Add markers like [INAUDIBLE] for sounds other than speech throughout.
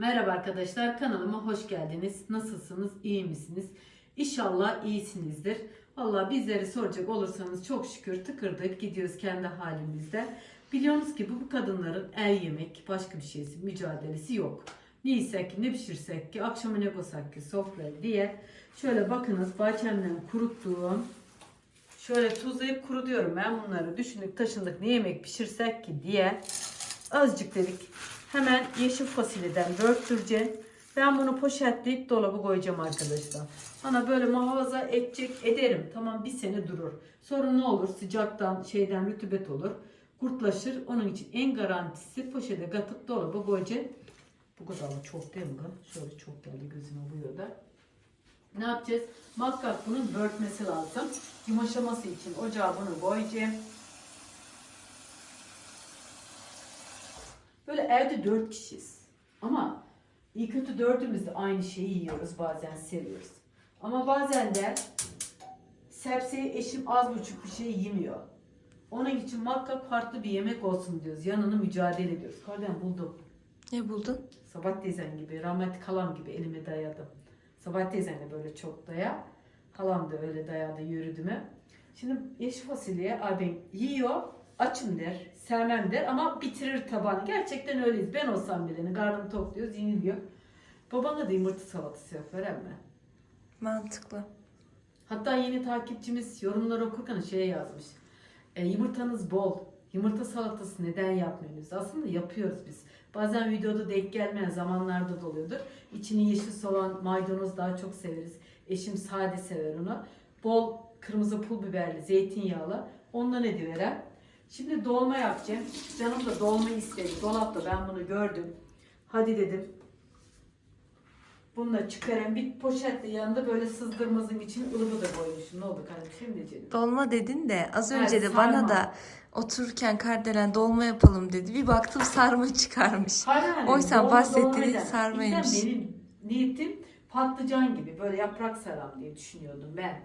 Merhaba arkadaşlar kanalıma hoş geldiniz. Nasılsınız? İyi misiniz? İnşallah iyisinizdir. Valla bizleri soracak olursanız çok şükür tıkırdık gidiyoruz kendi halimizde. Biliyorsunuz ki bu, bu kadınların el yemek başka bir şeysi mücadelesi yok. Ne ki ne pişirsek ki akşama ne koysak ki sofraya diye. Şöyle bakınız bahçemden kuruttuğum Şöyle tuzlayıp kurutuyorum ben bunları. Düşündük taşındık ne yemek pişirsek ki diye. Azıcık dedik. Hemen yeşil fasulyeden börttüreceğim. Ben bunu poşetleyip dolaba koyacağım arkadaşlar. Bana böyle muhafaza edecek ederim. Tamam bir sene durur. Sonra ne olur? Sıcaktan şeyden rütubet olur. Kurtlaşır. Onun için en garantisi poşete katıp dolaba koyacağım. Bu kadar mı? çok değil mi? Şöyle çok geldi gözüme buyuyor da. Ne yapacağız? Muhakkak bunun börtmesi lazım. Yumuşaması için ocağa bunu koyacağım. Böyle evde dört kişiyiz. Ama iyi kötü dördümüz de aynı şeyi yiyoruz. Bazen seviyoruz. Ama bazen de sebzeyi eşim az buçuk bir şey yemiyor. Onun için muhakkak farklı bir yemek olsun diyoruz. Yanını mücadele ediyoruz. Kardeşim buldum. Ne buldun? Sabahat teyzen gibi, rahmetli kalam gibi elime dayadım. Sabahat teyzen de böyle çok daya. Halam da öyle dayadı yürüdü mü. Şimdi yeşil fasulye abim yiyor, açım der, sevmem der ama bitirir tabağını. Gerçekten öyleyiz. Ben olsam bile karnım tok diyoruz, yeniliyor. Babana da yumurta salatası yap veren mi? Mantıklı. Hatta yeni takipçimiz yorumları okurken şey yazmış. E, yumurtanız bol. Yumurta salatası neden yapmıyorsunuz? Aslında yapıyoruz biz. Bazen videoda denk gelmeyen zamanlarda da oluyordur. İçini yeşil soğan, maydanoz daha çok severiz. Eşim sade sever onu. Bol kırmızı pul biberli, zeytinyağlı. Ondan ediverem. Şimdi dolma yapacağım. Canım da dolma istedi. Dolapta ben bunu gördüm. Hadi dedim. Bunu da çıkarayım. Bir poşetle yanında böyle sızdırmazım için ılıbı da koymuşum. Ne oldu kardeşim diyeceğim. Dolma dedin de az Evet, önce de sarma. bana da otururken kardelen dolma yapalım dedi. Bir baktım sarma çıkarmış. Hayır, Oysa bahsettiğiniz dolma eder. sarmaymış. İlkten benim niyetim patlıcan gibi böyle yaprak saram diye düşünüyordum ben.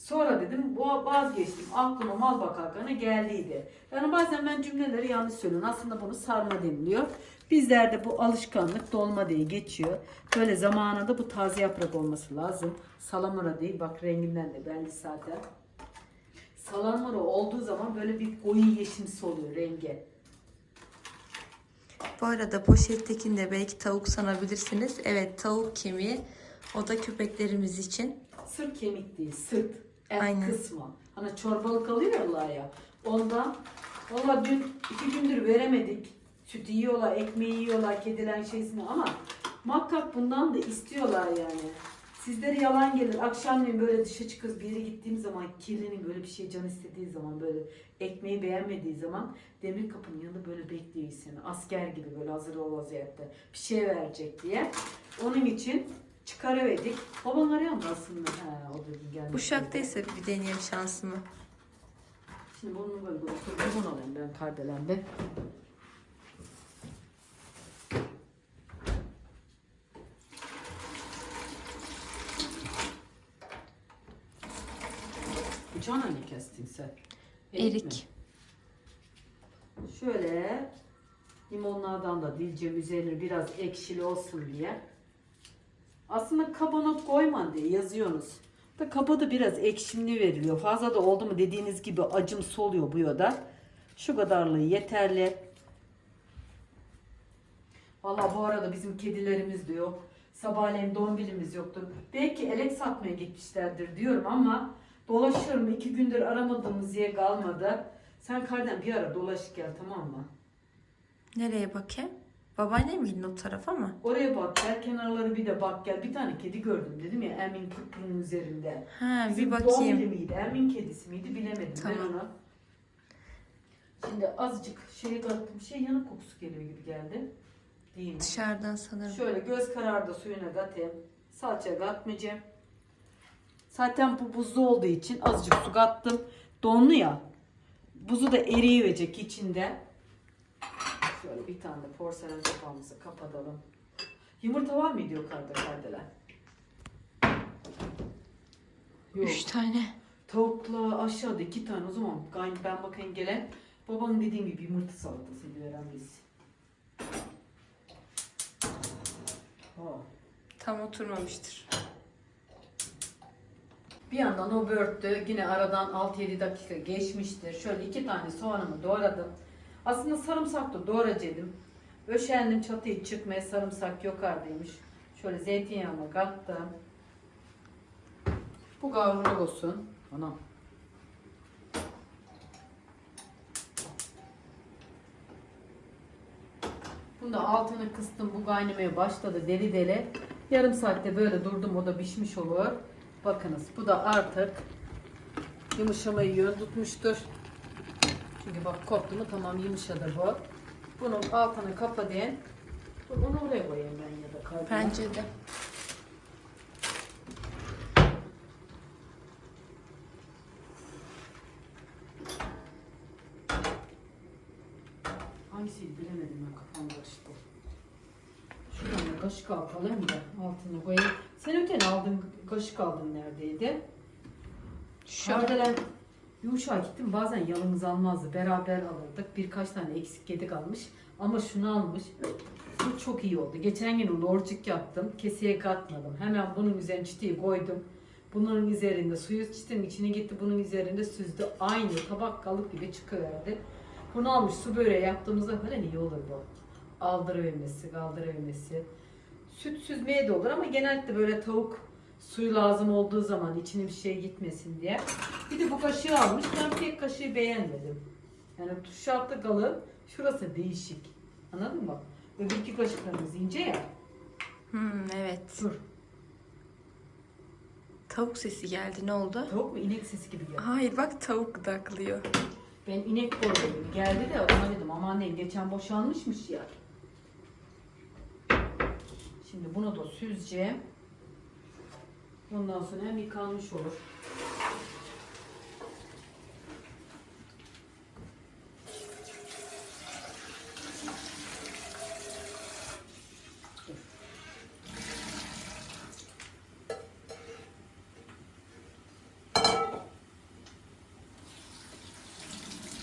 Sonra dedim bu vazgeçtim. Aklıma mal bakarkana geldiydi. Yani bazen ben cümleleri yanlış söylüyorum. Aslında bunu sarma deniliyor. Bizlerde bu alışkanlık dolma diye geçiyor. Böyle zamanında bu taze yaprak olması lazım. Salamura değil. Bak renginden de belli zaten. Salamura olduğu zaman böyle bir koyu yeşimsi oluyor rengi. Bu arada poşettekini de belki tavuk sanabilirsiniz. Evet tavuk kemiği. O da köpeklerimiz için. Sırf kemik değil, sırt. Et Aynen. kısmı. Hani çorbalık alıyorlar ya. Ondan valla dün iki gündür veremedik. Süt yiyorlar, ekmeği yiyorlar, kedilen şeysini ama muhakkak bundan da istiyorlar yani. Sizlere yalan gelir. Akşamleyin böyle dışa çıkıyoruz bir yere gittiğim zaman kirlinin böyle bir şey can istediği zaman böyle ekmeği beğenmediği zaman demir kapının yanında böyle bekliyor seni. Asker gibi böyle hazır ol vaziyette. Bir şey verecek diye. Onun için çıkarıverdik. Baban arıyor mu aslında? He, o gelmiş. Uşaktaysa bir deneyeyim şansımı. Şimdi bunu böyle böyle bunu alayım ben kardelemde. Bıçağına ne kestin sen? Erik. mi? Şöyle limonlardan da dileceğim üzerine biraz ekşili olsun diye. Aslında kabana koyman diye yazıyorsunuz. Da kaba da biraz ekşimli veriliyor. Fazla da oldu mu dediğiniz gibi acımsı oluyor bu yoda. Şu kadarlığı yeterli. Valla bu arada bizim kedilerimiz de yok. Sabahleyin dombilimiz yoktur. Belki elek satmaya gitmişlerdir diyorum ama dolaşıyorum. iki gündür aramadığımız yer kalmadı. Sen kardeşim bir ara dolaş gel tamam mı? Nereye bakayım? Babaannem gidin o tarafa mı? Oraya bak gel kenarları bir de bak gel. Bir tane kedi gördüm dedim ya Emin Kıpkır'ın üzerinde. Ha Bizim bir bakayım. Dombili miydi? Emin kedisi miydi bilemedim ben Tamam. onu. Şimdi azıcık şeye kattım. Şey yanık kokusu geliyor gibi geldi. Değil mi? Dışarıdan sanırım. Şöyle göz kararda suyuna katayım. Salça katmayacağım. Zaten bu buzlu olduğu için azıcık su kattım. Donlu ya. Buzu da eriyecek içinde. Şöyle bir tane de porselen kapağımızı kapatalım. Yumurta var mıydı yukarıda kardeler? Yok. Üç tane. Tavukla aşağıda iki tane o zaman ben bakayım gelen babanın dediğim gibi yumurta salatası veren biz. Tam oturmamıştır. Bir yandan o börttü. Yine aradan 6-7 dakika geçmiştir. Şöyle iki tane soğanımı doğradım. Aslında sarımsak da doğrayacaktım. Öşendim çatıyı çıkmaya sarımsak yukarıdaymış. Şöyle zeytinyağımı kattım. Bu kavruluk olsun. Anam. Bunu da altını kıstım. Bu kaynamaya başladı deli deli. Yarım saatte böyle durdum. O da pişmiş olur. Bakınız bu da artık yumuşamayı yön tutmuştur. Çünkü bak koptu mu tamam yumuşadı bu. Bunun altını kapatayım. Dur, Onu oraya koyayım ben ya da kalbine. Bence de. Hangisiydi bilemedim ben kafam karıştı. Şuradan da kaşık alalım da altına koyayım. Sen öten aldın kaşık aldın neredeydi? Şu Kardelen yumuşak gittim bazen yanımız almazdı. Beraber alırdık. Birkaç tane eksik yedik almış. Ama şunu almış. Bu çok iyi oldu. Geçen gün lorcuk yaptım. Keseye katmadım. Hemen bunun üzerine çıtayı koydum. Bunun üzerinde suyu çıtın içine gitti. Bunun üzerinde süzdü. Aynı tabak kalıp gibi çıkıverdi. Bunu almış su böreği yaptığımızda falan iyi olur bu. Aldırıvermesi, kaldırıvermesi. Süt süzmeye de olur ama genellikle böyle tavuk suyu lazım olduğu zaman içine bir şey gitmesin diye. Bir de bu kaşığı almış. Ben pek kaşığı beğenmedim. Yani tuşu altta kalın. Şurası değişik. Anladın mı? Öbür iki kaşıklarımız ince ya. Hmm, evet. Dur. Tavuk sesi geldi. Ne oldu? Tavuk mu inek sesi gibi geldi. Hayır bak tavuk gıdaklıyor. Ben inek gibi geldi de ona dedim aman ne geçen boşalmışmış ya. Şimdi bunu da süzeceğim. Ondan sonra hem yıkanmış olur.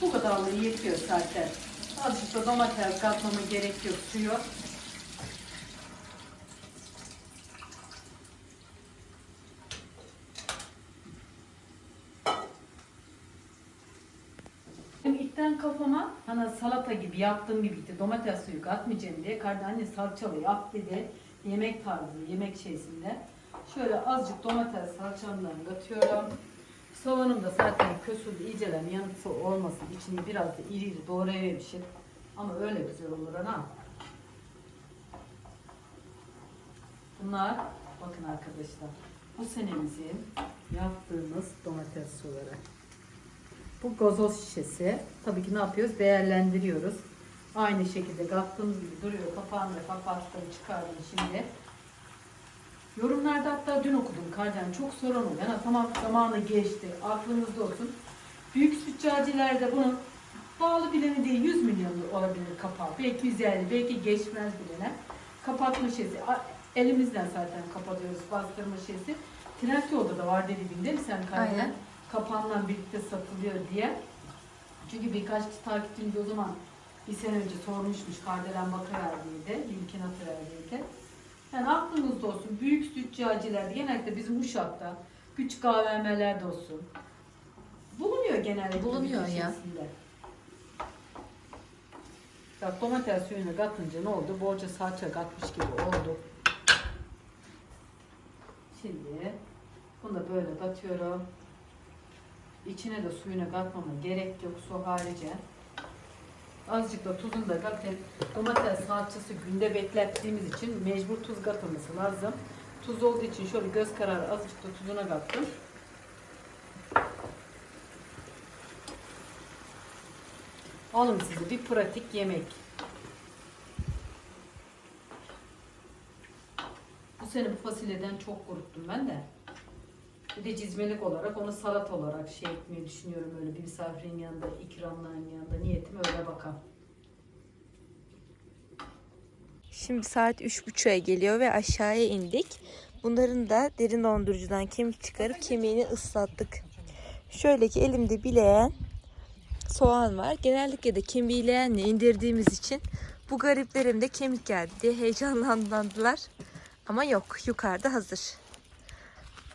Bu kadarlığı yetiyor zaten. Azıcık da domates katmama gerek yok suyu. Benim ilkten kafama hani salata gibi yaptığım gibiydi. Domates suyu katmayacağım diye. Kardeş anne salçalı yap dedi. Yemek tarzı, yemek şeysinde. Şöyle azıcık domates salçamdan katıyorum. Soğanım da zaten kösüldü iyicelen yanıksı olmasın. İçini biraz da iri iri doğrayavermişim. Ama öyle güzel olur ana. Bunlar bakın arkadaşlar. Bu senemizin yaptığımız domates suları. Bu gazoz şişesi. Tabii ki ne yapıyoruz? Değerlendiriyoruz. Aynı şekilde kattığımız gibi duruyor. Kapağını da kapattım çıkardım şimdi. Yorumlarda hatta dün okudum Karcan çok sorun oluyor. Yani tamam zamanı geçti aklınızda olsun. Büyük züccacilerde bunun pahalı bileni değil 100 milyon olabilir kapağı. Belki 150 belki geçmez bilene. Kapatma. A- Elimizden zaten kapatıyoruz bastırma şeysi. Trendyol'da da var dediğin değil mi sen Karcan? Aynen. Kapağından birlikte satılıyor diye. Çünkü birkaç takipçimiz o zaman bir sene önce sormuşmuş Kardelen Bakıverdi'ydi, linkini atıverdiydi. Yani aklınızda olsun, büyük züccacilerde, genellikle bizim Uşak'ta, küçük AVM'lerde olsun. Bulunuyor genellikle. Bulunuyor ya. Bak domates suyunu katınca ne oldu? Borca salça katmış gibi oldu. Şimdi bunu da böyle katıyorum. İçine de suyunu katmama gerek yok su harici. Azıcık da tuzunu da katayım. Domates salçası günde beklettiğimiz için mecbur tuz katılması lazım. Tuz olduğu için şöyle göz kararı azıcık da tuzuna kattım. Alın size bir pratik yemek. Bu sene bu fasulyeden çok kuruttum ben de. Bir de cizmelik olarak onu salat olarak şey etmeyi düşünüyorum öyle bir misafirin yanında, ikramların yanında. Niyetim öyle bakalım. Şimdi saat 3.30'a geliyor ve aşağıya indik. Bunların da derin dondurucudan kemik çıkarıp kemiğini ıslattık. Şöyle ki elimde bileğen soğan var. Genellikle de kemiğiyle indirdiğimiz için bu gariplerim de kemik geldi diye heyecanlandılar. Ama yok yukarıda hazır.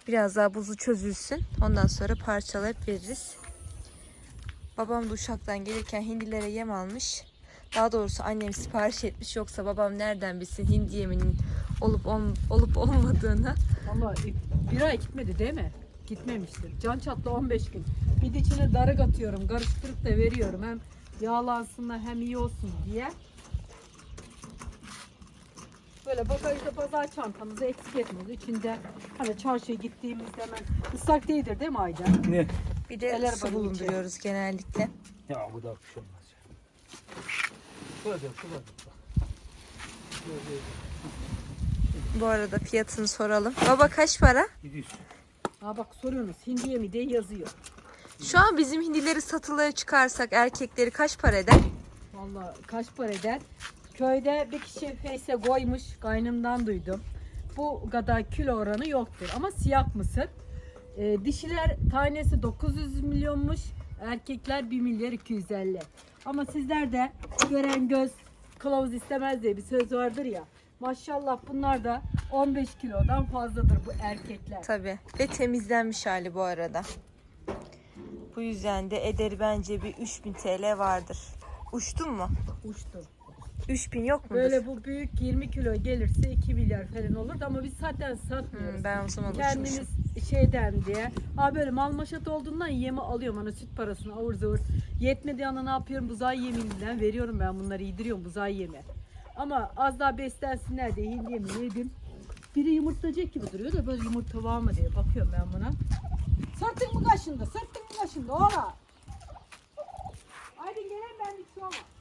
Biraz daha buzu çözülsün. Ondan sonra parçalayıp veririz. Babam da uşaktan gelirken hindilere yem almış. Daha doğrusu annem sipariş etmiş. Yoksa babam nereden bilsin hindi yeminin olup ol- olup olmadığını. Vallahi bir ay gitmedi değil mi? Gitmemiştir. Can çatlı 15 gün. Bir içine darık atıyorum. Karıştırıp da veriyorum. Hem yağlansınlar hem iyi olsun diye. Böyle bagajda pazar çantamızı eksik etmiyoruz. İçinde hani çarşıya gittiğimizde hemen ıslak değildir değil mi Aycan? Ne? Bir de Eller su bulunduruyoruz genellikle. Ya bu da bir şey olmaz ya. Şöyle şöyle bak. Şöyle, Bu arada fiyatını soralım. Baba kaç para? Gidiyorsun. Ha bak soruyorsunuz hindiye mi diye yazıyor. Şu an bizim hindileri satılığa çıkarsak erkekleri kaç para eder? Vallahi kaç para eder? Köyde bir kişi feyse koymuş. Kaynımdan duydum. Bu kadar kilo oranı yoktur. Ama siyah mısır. Ee, dişiler tanesi 900 milyonmuş. Erkekler 1 milyar 250. Ama sizler de gören göz kılavuz istemez diye bir söz vardır ya. Maşallah bunlar da 15 kilodan fazladır bu erkekler. Tabii. Ve temizlenmiş hali bu arada. Bu yüzden de ederi bence bir 3000 TL vardır. Uçtun mu? Uçtu. 3000 yok mudur? Böyle bu büyük 20 kilo gelirse 2 milyar falan olurdu ama biz zaten satmıyoruz. Hmm, ben o zaman kendimiz uçmuşum. şeyden diye. Ha böyle mal maşat olduğundan yemi alıyorum. Hani süt parasını avur zavur. Yetmediği anda ne yapıyorum? Buzağı yeminden veriyorum ben bunları yediriyorum buzağı yemi. Ama az daha beslensinler diye hindi yemini yedim. Biri yumurtlayacak gibi duruyor da böyle yumurta var mı diye bakıyorum ben buna. Sırtın mı kaşındı? Sırtın mı kaşındı? Ola. Aydın gelen ben bir su ama.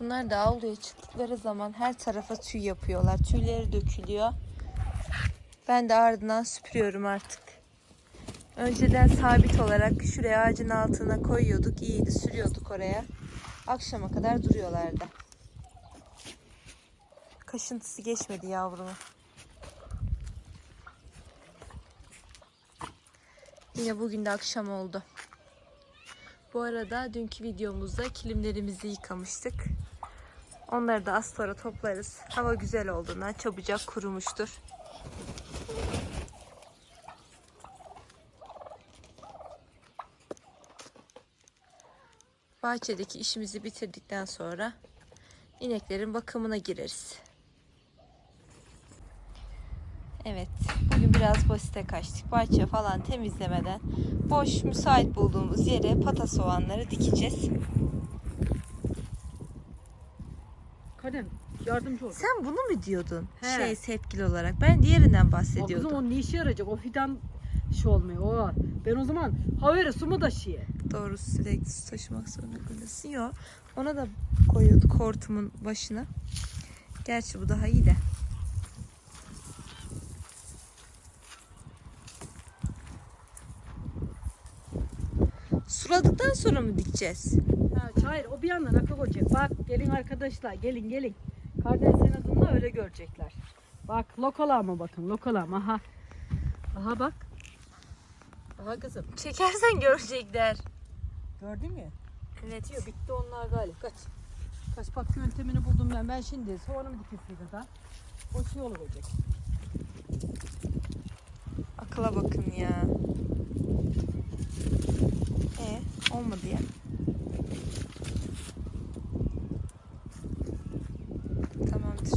Bunlar da avluya çıktıkları zaman her tarafa tüy yapıyorlar. Tüyleri dökülüyor. Ben de ardından süpürüyorum artık. Önceden sabit olarak şuraya ağacın altına koyuyorduk. İyiydi sürüyorduk oraya. Akşama kadar duruyorlardı. Kaşıntısı geçmedi yavrumu. Yine bugün de akşam oldu. Bu arada dünkü videomuzda kilimlerimizi yıkamıştık. Onları da az sonra toplarız. Hava güzel olduğundan çabucak kurumuştur. Bahçedeki işimizi bitirdikten sonra ineklerin bakımına gireriz. Evet, bugün biraz basite kaçtık. Bahçe falan temizlemeden boş, müsait bulduğumuz yere pata soğanları dikeceğiz. Kadın yardımcı ol. Sen bunu mu diyordun? He. Şey sevgili olarak. Ben diğerinden O kızım bahsediyordum. o ne işe yarayacak? O fidan şey olmuyor. O. Ben o zaman havere su mu taşıyayım? Doğru sürekli su taşımak zorunda kalırsın. Yok. Ona da koyuyorduk hortumun başına. Gerçi bu daha iyi de. Suladıktan sonra mı dikeceğiz? Ha, hayır o bir yandan akıl olacak. Bak gelin arkadaşlar gelin gelin. Karadeniz senadında öyle görecekler. Bak lokalama bakın lokalama aha. Aha bak. Aha kızım. Çekersen görecekler. Gördün mü? Evet. Bitiyor bitti onlar galiba. Kaç. Kaç bak yöntemini buldum ben. Ben şimdi soğanımı dikesine kadar. O şey olacak. Akıla bakın ya. E olmadı ya. Tamamdır.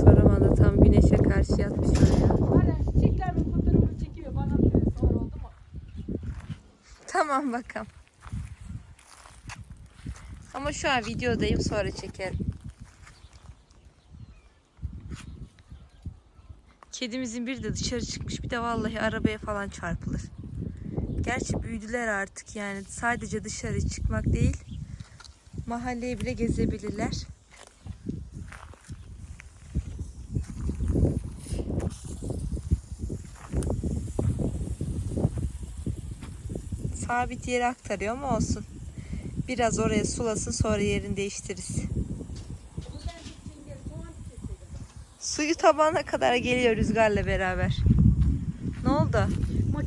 Toraman da tam güneşe karşı yatmış oraya. Hala çiçeklerimin fotoğrafını çekiyor. Bana atıyor. Sonra oldu mu? Tamam bakalım. Ama şu an videodayım sonra çekerim. Kedimizin biri de dışarı çıkmış. Bir de vallahi arabaya falan çarpılır. Gerçi büyüdüler artık yani sadece dışarı çıkmak değil. Mahalleyi bile gezebilirler. Sabit yere aktarıyor ama olsun. Biraz oraya sulasın sonra yerini değiştiririz. Suyu tabağına kadar geliyor rüzgarla beraber. Ne oldu?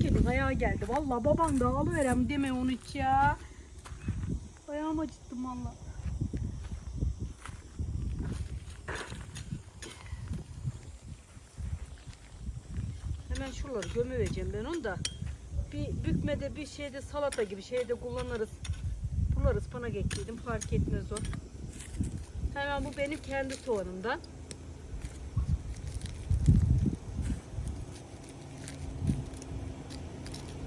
Kedi ayağı geldi. Vallahi baban da alıverem deme onu hiç ya. Ayağım acıttım valla. Hemen şuraları gömüvereceğim ben onu da. Bir bükmede bir şeyde salata gibi şeyde kullanırız. Bunlar ıspanak ekledim fark etmez o. Hemen bu benim kendi soğanımdan.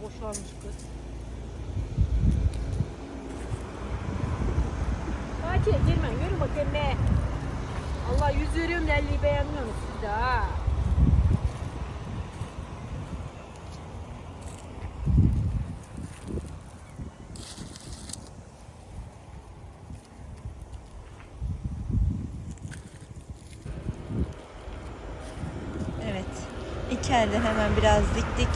Boşalmış kız. Fatih girme yürü bakayım be. Allah yüz veriyorum delliyi beğenmiyorsunuz siz de ha. Evet. İki elde hemen biraz diktik.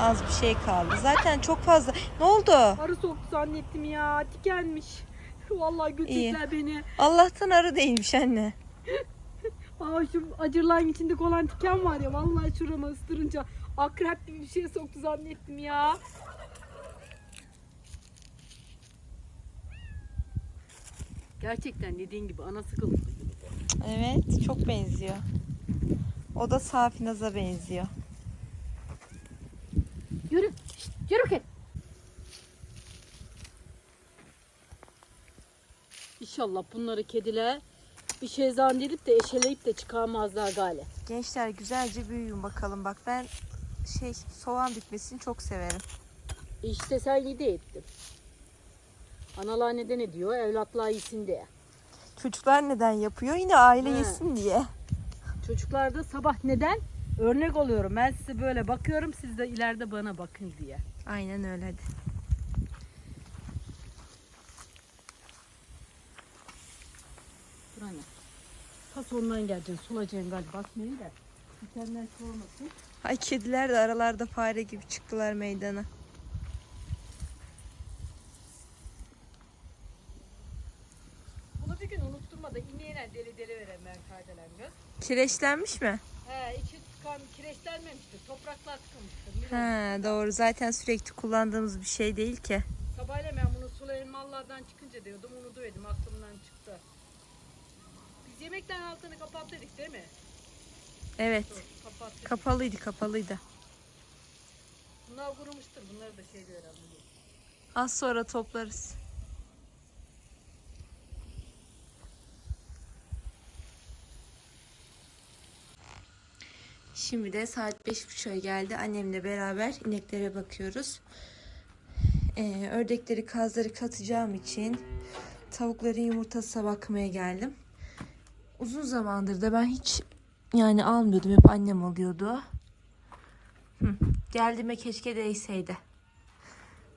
Az bir şey kaldı. Zaten çok fazla. Ne oldu? Arı soktu zannettim ya. Dikenmiş. Vallahi götürdüler beni. Allah'tan arı değilmiş anne. [LAUGHS] Aa şu acırların içinde olan diken var ya. Vallahi şurama ıstırınca akrep gibi bir şey soktu zannettim ya. Gerçekten dediğin gibi anası kılıklı gibi. Evet, çok benziyor. O da Safinaz'a benziyor. Yürü. şşt, yürü kedi. İnşallah bunları kediler bir şey zannedip de eşeleyip de çıkarmazlar gale. Gençler güzelce büyüyün bakalım. Bak ben şey soğan dikmesini çok severim. İşte sen yedi ettin. Analar neden ediyor? Evlatlar yesin diye. Çocuklar neden yapıyor? Yine aile He. yesin diye. Çocuklarda sabah neden? Örnek oluyorum. Ben size böyle bakıyorum. Siz de ileride bana bakın diye. Aynen öyle hadi. Dur anne. Ta sonundan geleceksin. Sulayacaksın galiba. Bakmayın da. Dikenler soğumasın. Ay kediler de aralarda fare gibi çıktılar meydana. Bunu bir gün unutturma da ineğine deli deli verem ben kardelen göz. Kireçlenmiş mi? He içi tıkan kireçlenmemiştir. Topraklar tıkılmıştır. Milyon. He doğru. Zaten sürekli kullandığımız bir şey değil ki. Sabahleyin ben bunu sulayın mallardan çıkınca diyordum. Unutuverdim aklımdan çıktı. Biz yemekten altını kapattık değil mi? Evet. Dur, kapattık. Kapalıydı kapalıydı. Bunlar kurumuştur. Bunları da şey herhalde. Az sonra toplarız. Şimdi de saat beş buçuğa geldi. Annemle beraber ineklere bakıyoruz. Ee, ördekleri kazları katacağım için tavukların yumurtasına bakmaya geldim. Uzun zamandır da ben hiç yani almıyordum. Hep annem alıyordu. Hı, geldiğime keşke değseydi.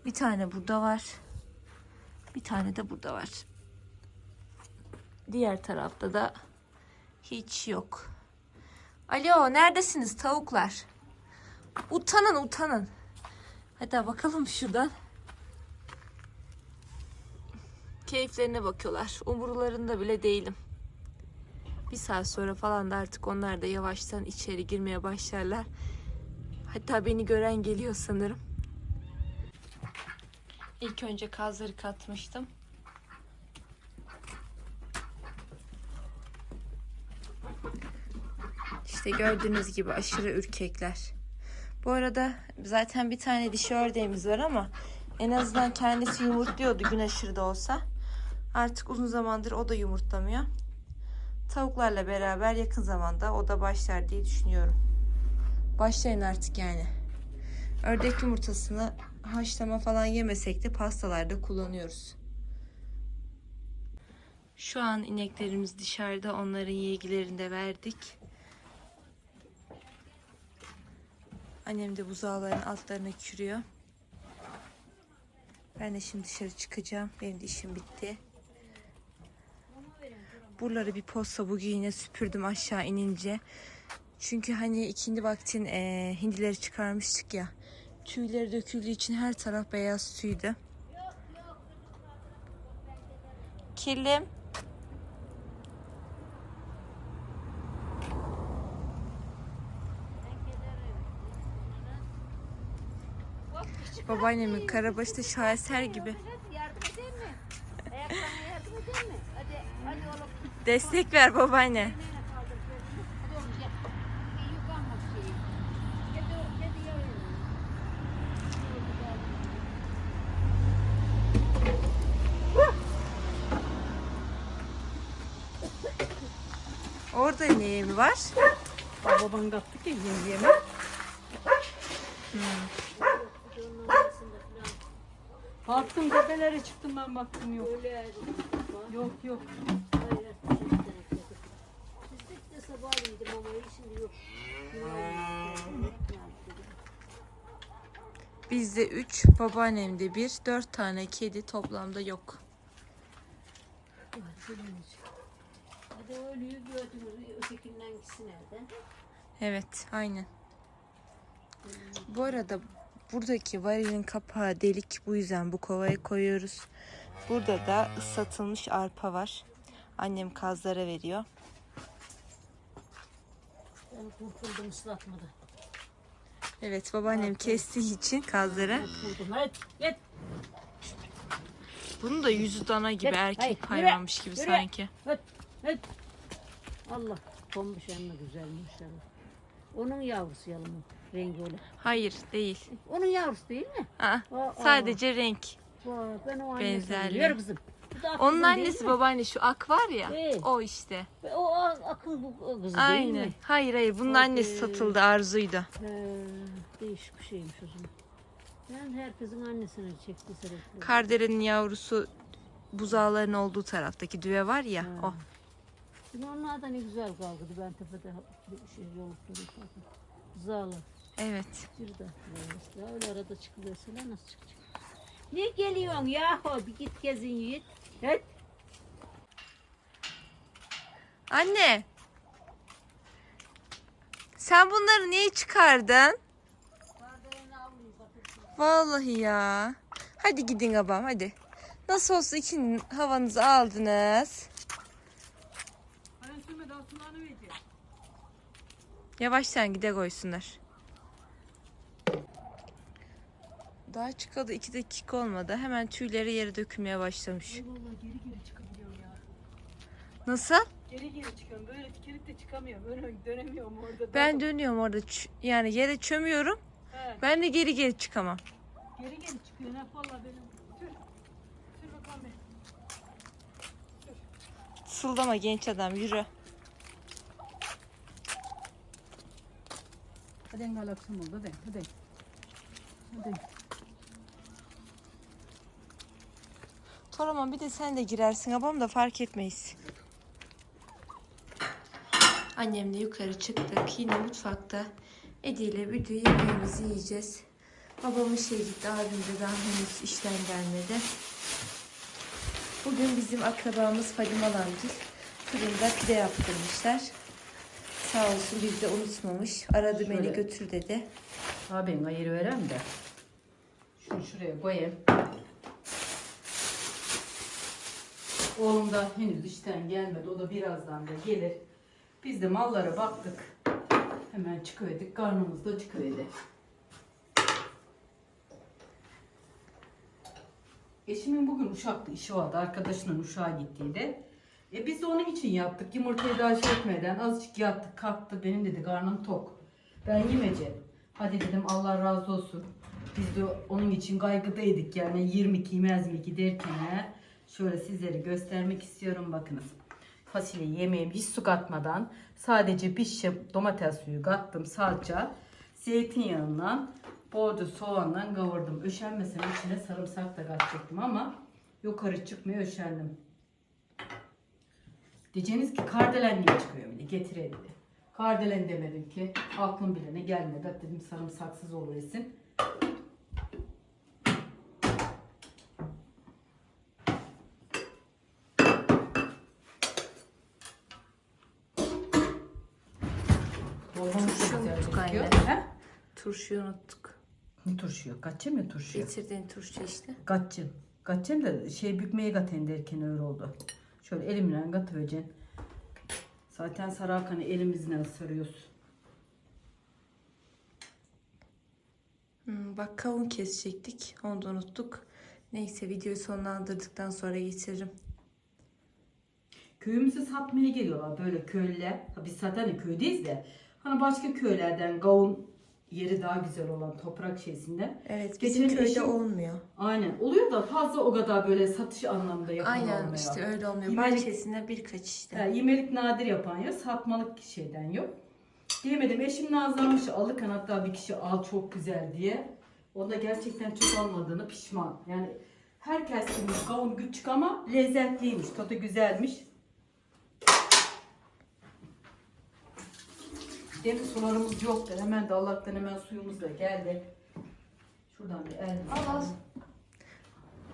Bir tane burada var. Bir tane de burada var. Diğer tarafta da hiç yok. Alo neredesiniz tavuklar? Utanın utanın. Hadi bakalım şuradan. Keyiflerine bakıyorlar. Umurlarında bile değilim. Bir saat sonra falan da artık onlar da yavaştan içeri girmeye başlarlar. Hatta beni gören geliyor sanırım. İlk önce kazları katmıştım. İşte gördüğünüz gibi aşırı ürkekler. Bu arada zaten bir tane dişi ördeğimiz var ama en azından kendisi yumurtluyordu gün aşırı da olsa. Artık uzun zamandır o da yumurtlamıyor. Tavuklarla beraber yakın zamanda o da başlar diye düşünüyorum. Başlayın artık yani. Ördek yumurtasını haşlama falan yemesek de pastalarda kullanıyoruz. Şu an ineklerimiz dışarıda. Onların yeglerini de verdik. Annem de buzağların altlarına kürüyor. Ben de şimdi dışarı çıkacağım. Benim de işim bitti. Buraları bir posta bugün yine süpürdüm aşağı inince. Çünkü hani ikindi vaktin eee, hindileri çıkarmıştık ya. Tüyleri döküldüğü için her taraf beyaz tüydü. Kirlim. Babaannemin karabaşı da şaheser gibi. Destek ver babaanne. Orada ne mi var? Baban kattı ki yengeme. Baktım tepelere çıktım ben baktım yok. Yok yok. Pislik de sabahlıydım ama öyle şimdi yok. Bizde 3, babaannemde 1, 4 tane kedi toplamda yok. Hadi ölüyü gördünüz. Ötekinden ikisi nerede? Evet, aynen. Bu arada buradaki varilin kapağı delik. Bu yüzden bu kovaya koyuyoruz. Burada da ıslatılmış arpa var. Annem kazlara veriyor. Kurtuldum ıslatmadan. Evet, babaannem kestiği için kazları. Kurtuldum. Hadi git. Bunun da yüzü dana gibi, erkek hayvanmış gibi sanki. Hadi. Hadi. Allah. Tombuş yanına güzel maşallah. Onun yavrusu yalımın. Rengi öyle. Hayır, değil. Onun yavrusu değil mi? Aa, Aa, sadece renk. Vay, ben o annesiyim. Benzerli. Yürü kızım. Bu da Onun değil annesi mi? babaanne şu ak var ya. Evet. O işte. O a- akıl bu o kızı değil Aynen. mi? Hayır hayır bunun annesi satıldı Arzu'ydu. He, değişik bir şeymiş o zaman. Ben herkesin annesini çekti. Karderenin yavrusu buzağların olduğu taraftaki düve var ya o. Şimdi onlar da ne güzel kalkıdı. Ben tepede şey yolup durup Zalı. Evet. Bir de ya öyle arada çıkılıyorsa nasıl çıkacak? Ne geliyorsun yahu? Bir git gezin yiğit. Evet. Anne. Sen bunları niye çıkardın? Vallahi ya. Hadi gidin abam hadi. Nasıl olsa ikinin havanızı aldınız. Ben sürme daha sularını vereceğim. Yavaş sen gide koysunlar. Daha çıkalı iki dakika olmadı. Hemen tüyleri yere dökülmeye başlamış. Vallahi geri geri çıkabiliyorum ya. Nasıl? Geri geri çıkıyorum. Böyle tikelip de çıkamıyorum. Öyle dönemiyorum orada. Ben dönüyorum orada. ç- Yani yere çömüyorum. He, Ben de geri geri çıkamam. geri geri çıkıyorsun. Hep vallahi benim. Sür. Sür bakalım be. Sıldama genç adam yürü. Hadi engel akşam oldu hadi. Hadi. Hadi. Toraman bir de sen de girersin abam da fark etmeyiz. Annemle yukarı çıktık. Yine mutfakta Edi ile Büdü yemeğimizi yiyeceğiz. Babam işe gitti. Abim de daha henüz işten gelmedi. Bugün bizim akrabamız Fadime Alamgil fırında pide yaptırmışlar. Sağ olsun biz de unutmamış. Aradı beni Şöyle. götür dedi. Abi ben ayır verem de. Şunu şuraya koyayım. Oğlum da henüz işten gelmedi. O da birazdan da gelir. Biz de mallara baktık. Hemen çıkıverdik. Karnımız da çıkıverdi. Eşimin bugün uşaklı işi vardı. Arkadaşının uşağa gittiydi. E biz de onun için yaptık. Yumurtayı daha şey etmeden azıcık yattık kalktı. Benim dedi karnım tok. Ben yemeyeceğim. Hadi dedim Allah razı olsun. Biz de onun için kaygıdaydık yani 22 yemez mi ki derken. Şöyle sizlere göstermek istiyorum bakınız. Fasulye yemeğim hiç su katmadan sadece bir şişe domates suyu kattım salça zeytinyağından bordo soğanla kavurdum. Öşenmesin içine sarımsak da katacaktım ama yukarı çıkmaya öşendim. Diyeceğiniz ki kardelen niye çıkıyor bile getirelim de. Kardelen demedim ki aklım bile ne gelmedi. Dedim sarımsaksız. Dolmamız da Turşu unuttuk anne. Turşuyu unuttuk. Ne turşuyor? Kaçı mı turşuyor? Getirdiğin turşu işte. Kaçım. Kaçım da şey bükmeye katen derken öyle oldu. Şöyle elimle katıvereceksin. Zaten sarakanı elimizle ısırıyoruz. Hmm, bak kavun kesecektik. Onu da unuttuk. Neyse videoyu sonlandırdıktan sonra geçiririm. Köyümüze satmaya geliyorlar böyle köylüler. Ha biz zaten de köydeyiz de. Hani başka köylerden gavun yeri daha güzel olan toprak şeysinden. Evet bizim bizim köyde eşim- olmuyor. Aynen. Oluyor da fazla o kadar böyle satış anlamında yapan Aynen olmuyor. işte öyle olmuyor. Yemelik- Bahçesinde birkaç işte. Yani yemelik nadir yapan ya satmalık şeyden yok. Diyemedim eşim nazlanmış alırken hatta bir kişi al çok güzel diye. O da gerçekten çok almadığını pişman. Yani herkes demiş kavun küçük ama lezzetliymiş. Tadı güzelmiş. Demin sularımız yoktu. Hemen de Allah'tan hemen suyumuz da geldi. Şuradan bir el. Al, al.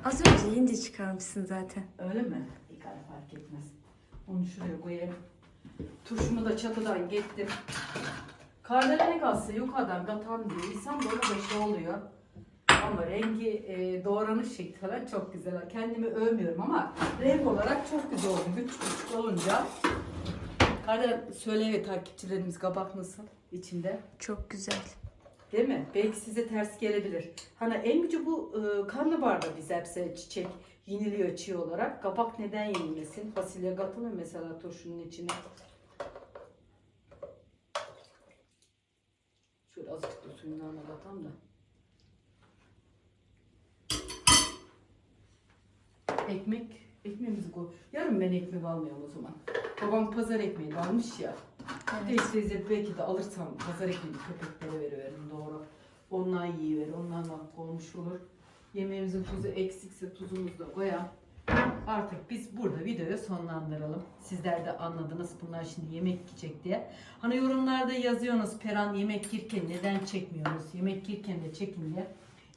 Az önce yine çıkarmışsın zaten. Öyle mi? İyi galiba fark etmez. Onu şuraya koyayım. Turşumu da çatıdan gittim. Kardelen kalsa yukarıdan katan diyor. İnsan böyle da şey oluyor. Ama rengi e, doğranış şekli falan çok güzel. Kendimi övmüyorum ama renk olarak çok güzel oldu. Küçük küçük olunca. Kardelen söyle ve takipçilerimiz kabak nasıl içinde? Çok güzel. Değil mi? Belki size ters gelebilir. Hani en gücü bu e, karnabaharda biz hepsi çiçek yeniliyor çiğ olarak. Kabak neden yenilmesin? Fasulye katılır mesela turşunun içine. Şöyle azıcık da suyundan da katalım da. Ekmek, ekmeğimizi koy. Yarın ben ekmek almıyorum o zaman. Babam pazar ekmeği de almış ya. Evet. Teyze belki de alırsam pazar ekmeği köpeklere veriverim doğru. Onlar yiyiverir, onlar vakti olmuş olur. Yemeğimizin tuzu eksikse tuzumuzu da koyalım. Artık biz burada videoyu sonlandıralım. Sizler de anladınız bunlar şimdi yemek yiyecek diye. Hani yorumlarda yazıyorsunuz Peran yemek yerken neden çekmiyorsunuz? Yemek yerken de çekin diye.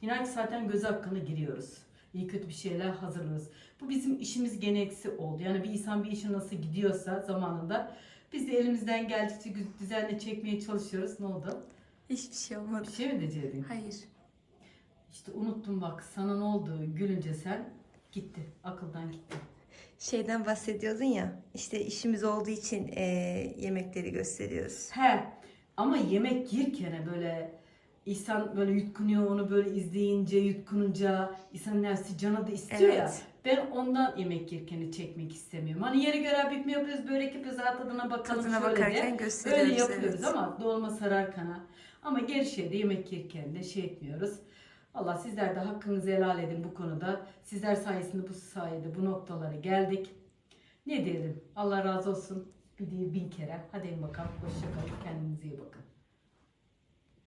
İnan ki zaten göz hakkını giriyoruz. İyi kötü bir şeyler hazırlıyoruz. Bu bizim işimiz geneksi oldu. Yani bir insan bir işi nasıl gidiyorsa zamanında biz de elimizden geldikçe düzenli çekmeye çalışıyoruz. Ne oldu? Hiçbir şey olmadı. Bir şey mi diyecektin? Hayır. İşte unuttum bak sana ne oldu gülünce sen gitti. Akıldan gitti. Şeyden bahsediyordun ya. işte işimiz olduğu için eee, yemekleri gösteriyoruz. He ama yemek yerken böyle insan böyle yutkunuyor onu böyle izleyince yutkununca insanın nefsi canı da istiyor ya. Evet. Ben ondan yemek yerken çekmek istemiyorum. Hani yeri göre bitme yapıyoruz, börek yapıyoruz, ha tadına bakalım Tadına şöyle bakarken de. Öyle yapıyoruz evet. ama dolma sararkana. Ama geri şeyde yemek yerken de şey etmiyoruz. Allah sizler de hakkınızı helal edin bu konuda. Sizler sayesinde bu sayede bu noktalara geldik. Ne diyelim? Allah razı olsun. Bir değil bin kere. Hadi bakalım. Hoşçakalın. Kendinize iyi bakın.